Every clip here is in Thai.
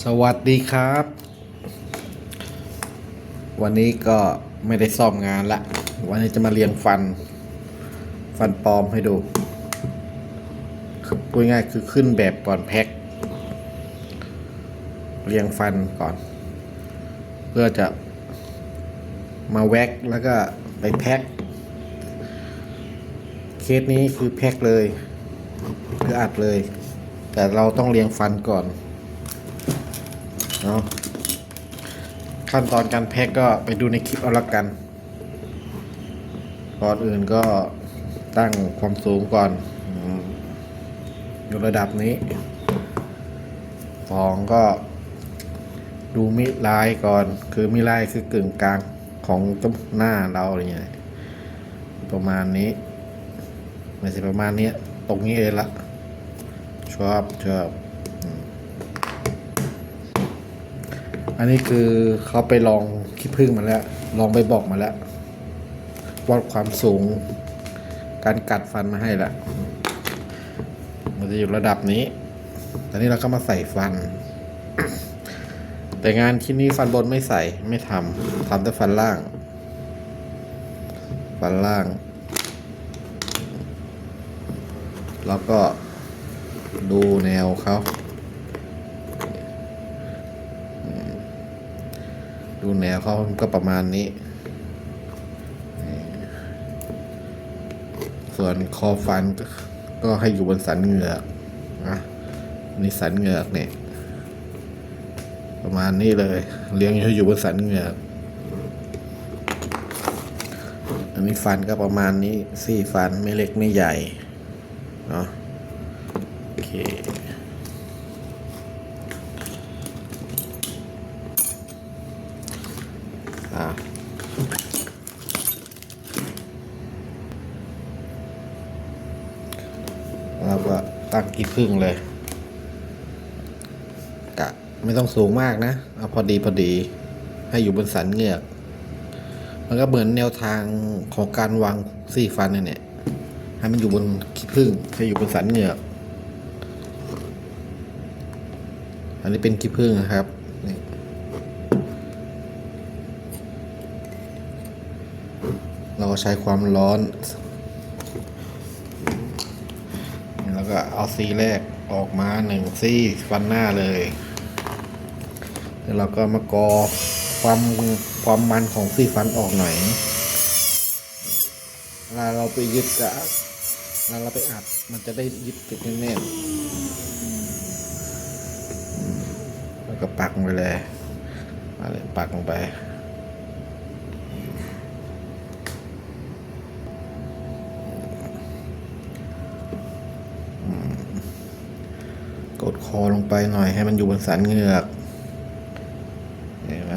สวัสดีครับ วันนี้ก็ไม่ได้ซ่อมงานละ วันนี้จะมาเรียงฟัน ฟันปลอมให้ดูพูดง่ายคือขึ้นแบบก่อนแพ็คเรียงฟันก่อน เพื่อจะมาแว็กแล้วก็ไปแพ็คเคสนี้คือแพ็คเลย คืออัดเลย แต่เราต้องเรียงฟันก่อน เนาะขั้นตอนการแพ็กก็ไปดูในคลิปเอาละกันก่อนอื่นก็ตั้งความสูงก่อนอยู่ระดับนี้สองก็ดูมิลายก่อน คือมิลายคือกึ่งกลางของจมหน้าเราอะไรเงี้ยประมาณนี้ ไม่ใช่ประมาณนี้ ตรงนี้เองละชอบชอบ อันนี้คือเขาไปลองขี้ผึ้งมาแล้ว ลองไปบอกมาแล้ววัดความสูง การกัดฟันมาให้ละมันจะอยู่ระดับนี้ ตอนนี้เราก็มาใส่ฟัน แต่งานที่นี้ฟันบนไม่ใส่ไม่ทำทำแต่ฟันล่าง ฟันล่าง แล้วก็ดูแนวเขา แนวเขาก็ประมาณนี้ ส่วนคอฟันก็ก็ให้อยู่บนสันเหงือกนะนี่สันเหงือกเนี่ย ประมาณนี้เลย เลี้ยงให้อยู่บนสันเหงือก อันนี้ฟันก็ประมาณนี้สี่ฟันไม่เล็กไม่ใหญ่เนาะโอเค อะแล้วก็ ตั้งกี่พึ่งเลย กะไม่ต้องสูงมากนะ เอาพอดีพอดีให้อยู่บนสันเหงือก มันก็เหมือนแนวทางของการวางซี่ฟันเนี่ยเนี่ยให้มันอยู่บนขี้ผึ้งให้อยู่บนสันเหงือก อันนี้เป็นขี้ผึ้งนะครับนี่เราก็ใช้ความร้อน แล้วก็ เอาซีแรกออกมาหนึ่งซี่ฟันหน้าเลย แล้วเราก็มากอความความมันของซี่ฟันออกหน่อยเวลาเราไปยึดกะเวลาเราไปอัดมันจะได้ยึดติดแน่นๆแล้วก็ปักลงไปเลยมาเลยปักลงไป คอลงไปหน่อยให้มันอยู่บนสันเหงือกเห็นไหม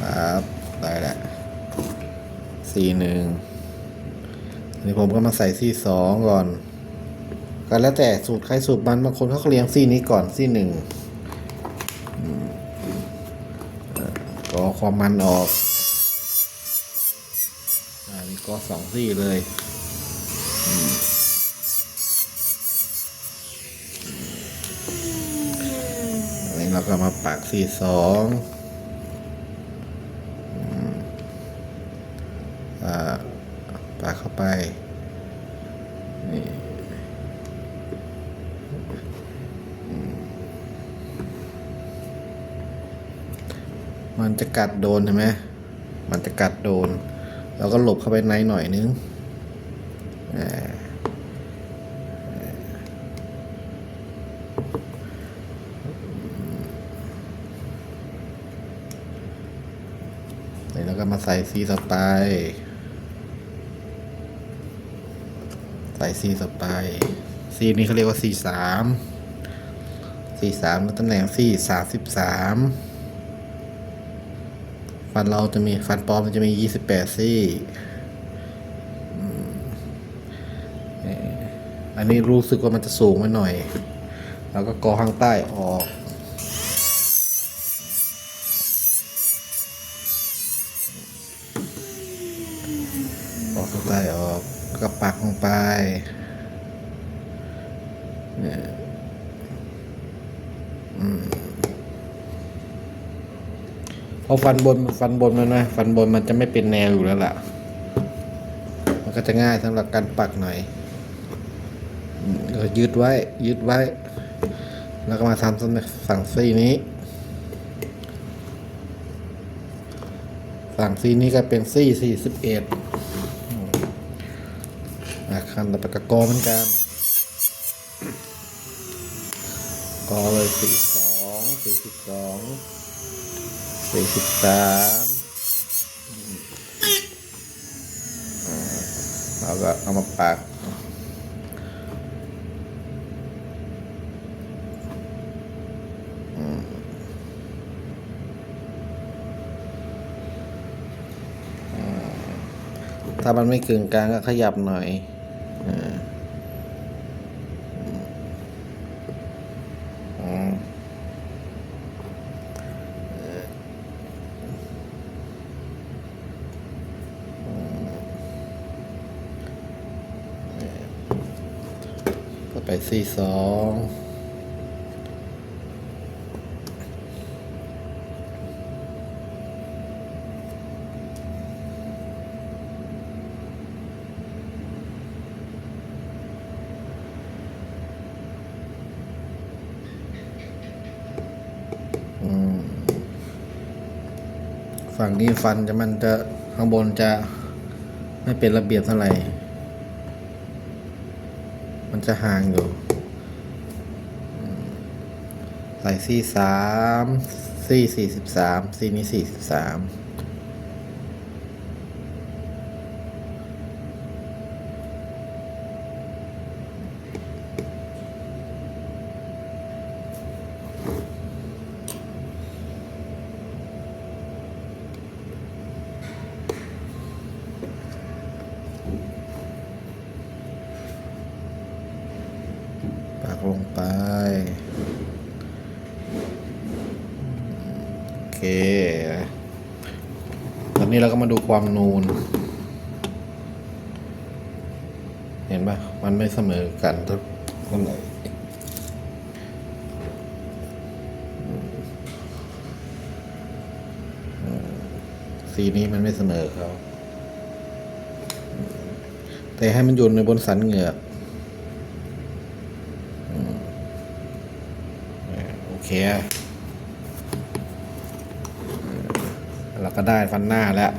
ครับได้แล้วสี่หนึ่งนี่ผมก็มาใส่ซี่สองก่อนก็แล้วแต่สูตรใครสูตรมันบางคนเขาเรียงซี่นี้ก่อนซี่หนึ่งก็ความมันออกอันนี้ก็สองซี่เลยอัน นี้เราก็มาปักสี่สองอ่าปักเข้าไป นี่อืมมันจะกัดโดนใช่ไหม มันจะกัดโดน เราก็หลบเข้าไปในหน่อยนึง อ่า แล้วก็มา ใส่ซีสไปใส่ซีสไปซีนี้เขาเรียกว่าซีสามซีสามตำแหน่งซีสามสิบสามฟันเราจะมีฟันปลอมจะมียี่สิบแปดซี่อันนี้รู้สึกว่ามันจะสูงไปหน่อย แล้วก็กอข้างใต้ออก ออกข้างใต้ออกก็ปักลงไปเนี่ยเพราะฟันบนฟันบนมันนะฟันบนมันจะไม่เป็นแนวอยู่แล้วล่ะ มันก็จะง่ายสำหรับการปักหน่อยก็ยืดไว้ยืดไว้ แล้วก็มาทำสั่งซี่นี้ สั่งซี่นี้ก็เป็นซี่สี่สิบเอ็ด อะคันต่อไปกระกอเหมือนกัน กอเลยสี่สองสี่สิบสองสี่สิบสามเราก็เอามาปักถ้ามันไม่กึ่งกลางก็ขยับหน่อย ไปสี่สองฝั่งนี้ฟันจะมันจะข้างบนจะไม่เป็นระเบียบเท่าไหร่ มันจะห่างอยู่ ใส่ซี่สามซี่สี่สิบสามซี่นี้สี่สิบสาม ลงไป โอเคตอนนี้เราก็มาดูความนูน เห็นปะมันไม่เสมอกันทุกคนไหนสีนี้มันไม่เสมอเขาแต่ให้มันอยู่ในบนสันเหงือก โอ เคเราก็ได้ฟันหน้าแล้ว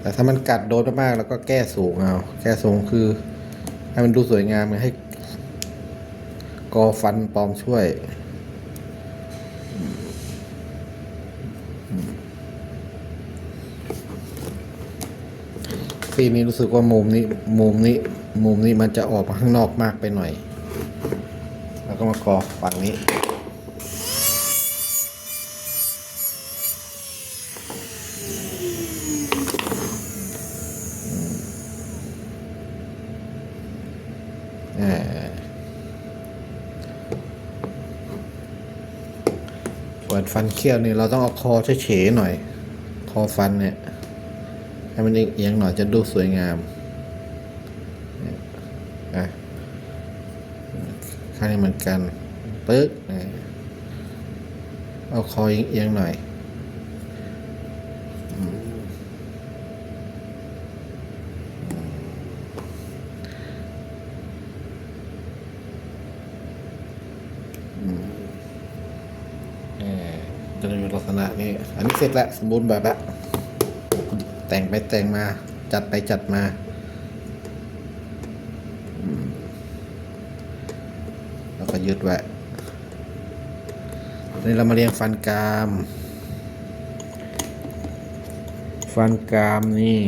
แต่ถ้ามันกัดโดนมากๆแล้วก็แก้สูงเอา แก้สูงคือ ให้มันดูสวยงามให้กอฟันปลอมช่วยซีนี้รู้สึกว่ามุมนี้มุมนี้มุมนี้มันจะออกมาข้างนอกมากไปหน่อย มากรอกฝั่งนี้เอ่อส่วนฟันเคี้ยวนี่เราต้องเอาคอเฉยๆหน่อย คอฟันเนี่ย ให้มันเอียงๆหน่อยจะดูสวยงามเนี่ยอะ ข้างนี้เหมือนกันปึ๊กเอาคอเอียงๆหน่อยจะอยู่ลักษณะนี้ อันนี้เสร็จแล้ว สมบูรณ์แบบแล้วแต่งไปแต่งมา จัดไปจัดมา แล้วก็ ยึดไว้นี่เรามาเรียงฟันกราม ฟันกรามนี่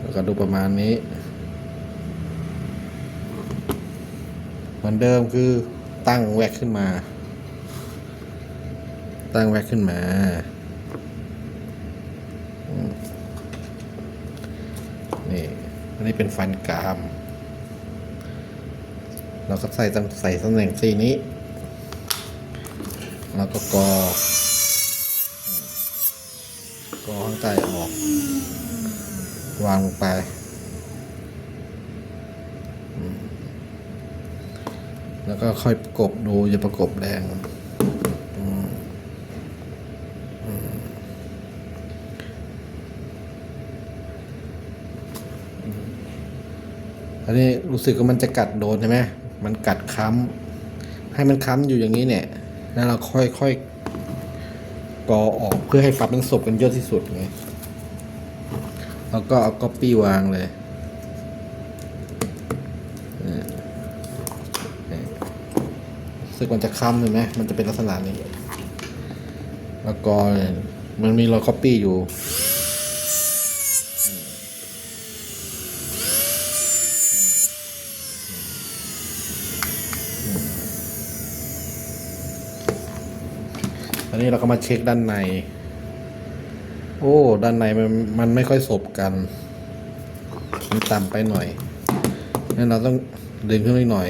แล้วก็ดูประมาณนี้ เหมือนเดิมคือตั้งแวกขึ้นมา ตั้งแวกขึ้นมานี่ อันนี้เป็นฟันกราม เราก็ใส่ใส่ตำแหน่งซีนี้ แล้วก็กอกอข้างใต้ออก วางลงไปแล้วก็ค่อยประกบดูอย่าประกบแดง อันนี้รู้สึกว่ามันจะกัดโดนใช่ไหมมันกัดค้ำให้มันค้ำอยู่อย่างนี้เนี่ย แล้วเราค่อยค่อกอออกเพื่อให้ฟันมันสบกันเยอะที่สุดไงแล้วก็เอาก๊อปปี้วางเลยรู้สึกมันจะค้ำเห็นไหมมันจะเป็นลักษณะนี้ แล้วก็มันมีรอยก๊อปปี้อยู่ อันนี้เราก็มาเช็คด้านใน โอ้ ด้านในมันมันไม่ค่อยสบกัน มันต่ำไปหน่อยงั้นเราต้องดึงขึ้นหน่อย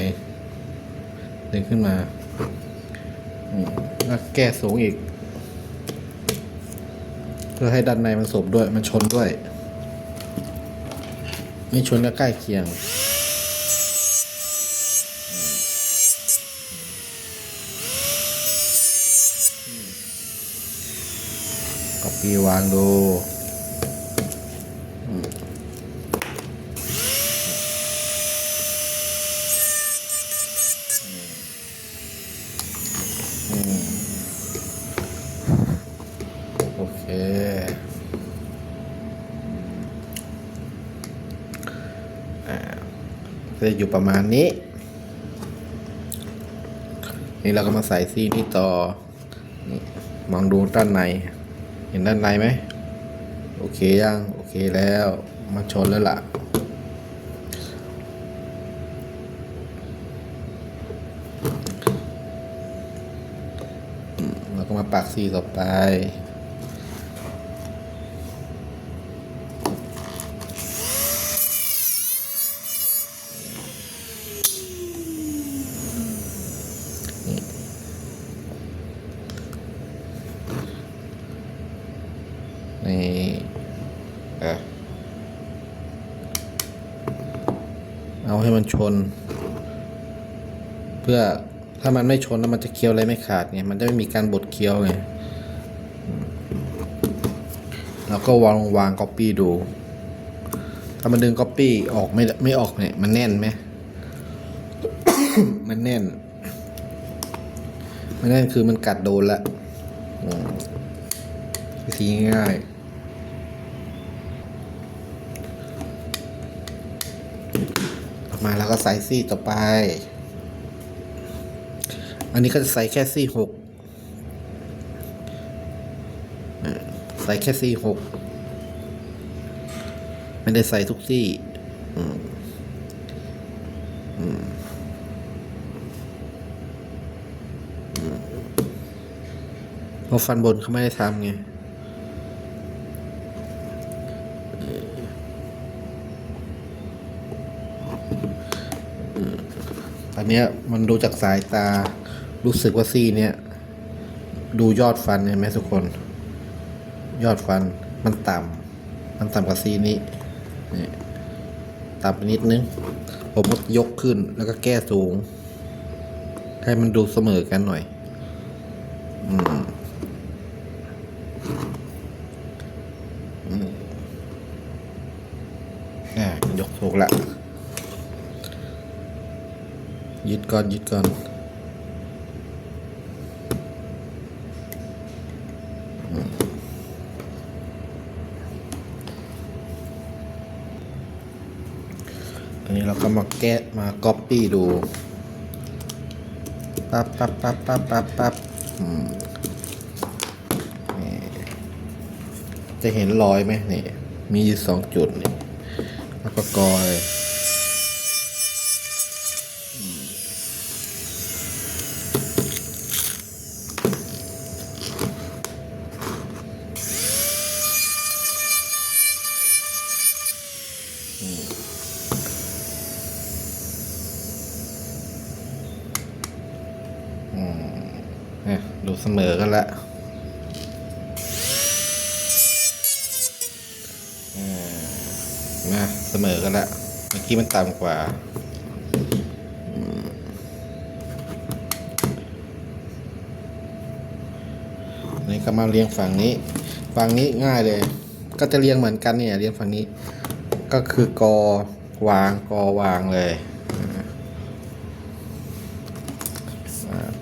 ดึงขึ้นมาแล้วแก้สูงอีก เพื่อให้ด้านในมันสบด้วย มันชนด้วย ไม่ชนก็ใกล้เคียง ก็ปีวางดูอืมโอเคอ่าจะอยู่ประมาณนี้ นี่เราก็มาใส่ซีนี่ต่อ มองดูด้านใน เห็นด้านในไหมโอเคยังโอเคแล้วมาชนแล้วล่ะเราก็มาปักซีต่อไป นี่อะเอาให้มันชน เพื่อถ้ามันไม่ชนแล้วมันจะเคี้ยวอะไรไม่ขาดไงมันจะไม่มีการบดเคี้ยวไงแล้วก็วางวางก๊อปปี้ดู ถ้ามันดึงก๊อปปี้ออกไม่ไม่ออกเนี่ยมันแน่นไหมมันแน่น มันแน่นคือมันกัดโดนละวิธีง่ายๆมาแล้วก็ใส่ซี่ต่อไป อันนี้ก็จะใส่แค่ซี่หกใส่แค่ซี่หกไม่ได้ใส่ทุกซี่อืมอืมอืมเพราะฟันบนเขาไม่ได้ทำไงอันเนี้ยมันดูจากสายตา รู้สึกว่าซี่เนี้ยดูยอดฟันเห็นไหมทุกคน ยอดฟันมันต่ำมันต่ำกว่าซี่นี้นี่ต่ำไปนิดนึง ผมก็ยกขึ้นแล้วก็แก้สูง ให้มันดูเสมอกันหน่อย อืมอืมอ่ายกถูกละยึดก่อนยึดก่อนอืมอันนี้เรา ก็มาแกะมาก๊อปปี้ดูปั๊บปั๊บปั๊บปั๊บปั๊บปั๊บจะเห็นรอยไหมนี่ มีสองจุดนี่แล้วก็กอย นะเสมอกันละเมื่อกี้มันต่ำกว่านี่ก็มาเรียงฝั่งนี้ ฝั่งนี้ง่ายเลย ก็จะเรียงเหมือนกันเนี่ยเรียงฝั่งนี้ ก็คือกอวางกอวางเลย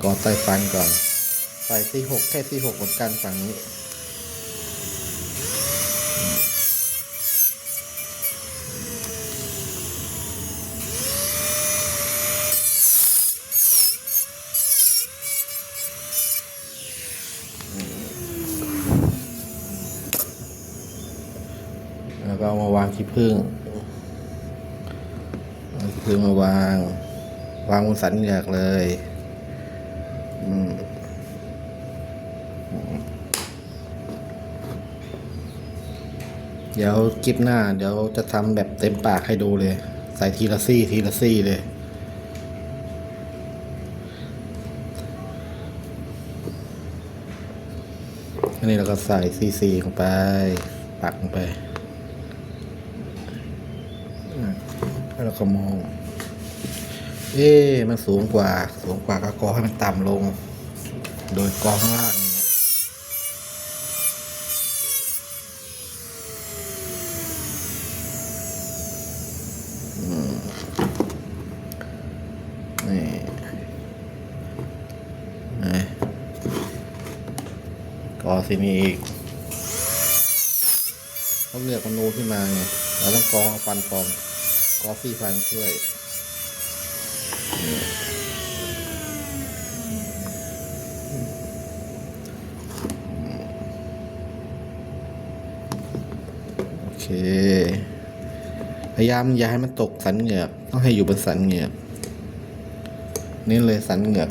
กอใต้ฟันก่อนใส่ที่หกแค่ที่หกเหมือนกันฝั่งนี้ เอามาวางที่พึ่งเอาที่พึ่งมาวาง วางบนสันเหงือกเลยเดี๋ยวคลิปหน้า เดี๋ยวจะทำแบบเต็มปากให้ดูเลย ใส่ทีละซี่ทีละซี่เลยอันนี้เราก็ใส่ซีซีลงไป ปักลงไปอะ แล้วเราก็มอง เอ๊ะมันสูงกว่า สูงกว่าก็กอให้มันต่ำลง โดยกอข้างล่างนี้นี่นี่กอสิมีอีกเขาเลือกมันโนขึ้นมาไงเราต้องกอฟันปลอม กอฟี่ฟันช่วยโอเค พยายามอย่าให้มันตกสันเหงือกต้องให้อยู่บนสันเหงือกนี่เลยสันเหงือก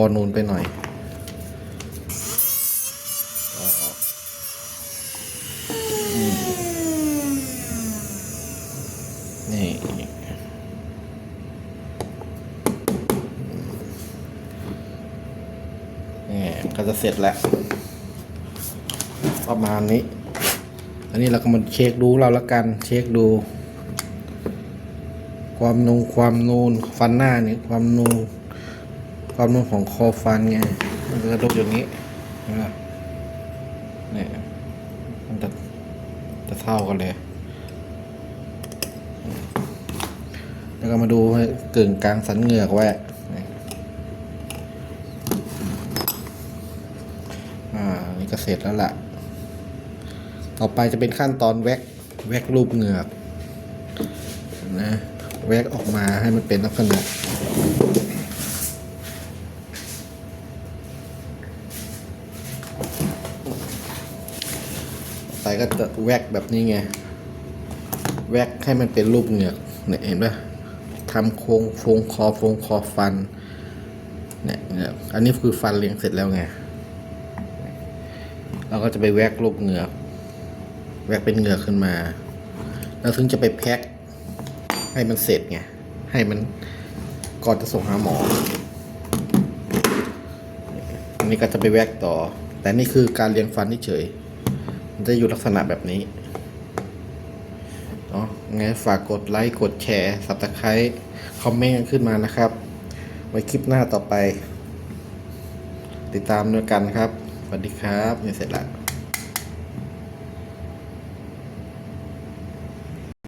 อนูนไปหน่อยนี่นี่ก็จะเสร็จแล้ว ประมาณนี้ อันนี้เราก็มาเช็คดูเราละกัน เช็คดู ความนูนความนูนฟันหน้านี่ความนูน ความนูนของคอฟันไงมันจะดูอย่างนี้เห็นไหมเนี่ยมันจะจะเท่ากันเลย แล้วก็มาดูให้กึ่งกลางสันเหงือกไว้อ่านี่ก็เสร็จแล้วล่ะ ต่อไปจะเป็นขั้นตอนแว็กแว็กรูปเหงือกนะแว็กออกมาให้มันเป็นลักษณะต่อไป ก็จะแวกแบบนี้ไง แวกให้มันเป็นรูปเหงือกเนี่ยเห็นปะทำโครงโฟงคอโฟงคอฟันเนี่ยเนี่ยอันนี้คือฟันเรียงเสร็จแล้วไง เราก็จะไปแวกรูปเหงือก แวกเป็นเหงือกขึ้นมา แล้วถึงจะไปแพ็คให้มันเสร็จไง ให้มันก่อนจะส่งหาหมอ อันนี้ก็จะไปแวกต่อ แต่นี่คือการเรียงฟันเฉย จะอยู่ลักษณะแบบนี้เนาะไงฝากกดไลค์กดแชร์สับตะไคร้คอมเมนต์ขึ้นมานะครับ ไว้คลิปหน้าต่อไป ติดตามด้วยกันครับ สวัสดีครับเนี่ยเสร็จแล้ว